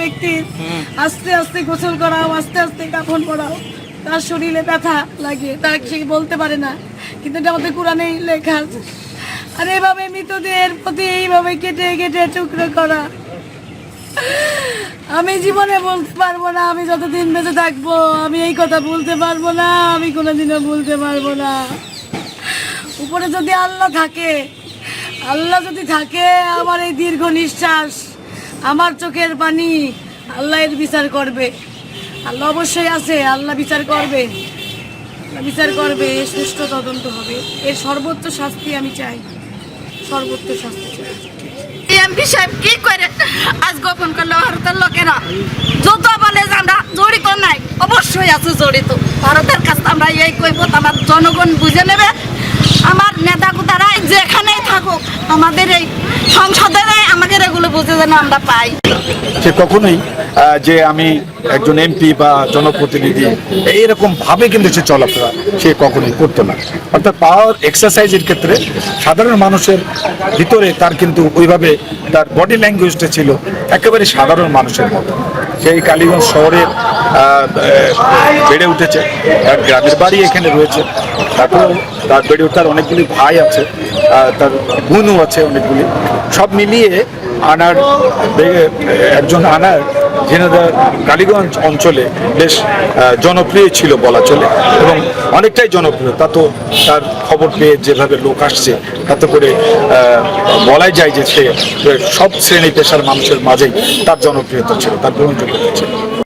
ব্যক্তির আস্তে আস্তে গোসল করাও আস্তে আস্তে কাফন পড়াও। তার শরীরে ব্যথা লাগে তার সে বলতে পারে না। কিন্তু এটা আমাদের কোরআনেই লেখা আছে। আর এভাবে মৃতদেহের প্রতি এইভাবে কেটে কেটে টুকরো করা। আমি জীবনে বলতে পারব না আমি যতদিন বেঁচে থাকব আমি এই কথা বলতে পারব না আমি কোনোদিনও বলতে পারব না। উপরে যদি আল্লাহ থাকে আল্লাহ যদি থাকে আমার এই দীর্ঘ নিঃশ্বাস। আমার চোখের পানি এর বিচার করবে। আল্লাহ অবশ্যই আছে, আল্লাহ বিচার করবে। বিচার করবে সুষ্ঠু তদন্ত হবে। এর সর্বোচ্চ শাস্তি আমি চাই। সর্বোচ্চ শাস্তি চাই। আজ গোপন ভারতের লোকেরা। যত বলে যে আমরা জড়িত নাই। অবশ্যই আছে জড়িত। ভারতের আমরা এই কইব, আমার জনগণ বুঝে নেবে। আমার থাকুক, আমাদের এই সংসদে বুঝে যেন আমরা পাই। সে কখনোই যে আমি একজন এমপি বা জনপ্রতিনিধি, এইরকম ভাবে কিন্তু সে চলাফেরা সে কখনোই করতো না। অর্থাৎ পাওয়ার এক্সারসাইজের ক্ষেত্রে সাধারণ মানুষের ভিতরে তার কিন্তু ওইভাবে তার বডি ল্যাঙ্গুয়েজটা ছিল একেবারে সাধারণ মানুষের মতো। সেই কালীগঞ্জ শহরে বেড়ে উঠেছে। তার গ্রামের বাড়ি এখানে রয়েছে। তারপর তার বেড়ে ওঠার অনেকগুলি ভাই আছে তার বোনও আছে অনেকগুলি। সব মিলিয়ে আনার একজন আনার ঝিনাইদহ কালীগঞ্জ অঞ্চলে বেশ জনপ্রিয় ছিল বলা চলে, এবং অনেকটাই জনপ্রিয়। তা তো তার খবর পেয়ে যেভাবে লোক আসছে, তাতে করে বলাই যায় যে সে, সব শ্রেণি পেশার মানুষের মাঝেই তার জনপ্রিয়তা ছিল, তার গ্রহণযোগ্যতা ছিল।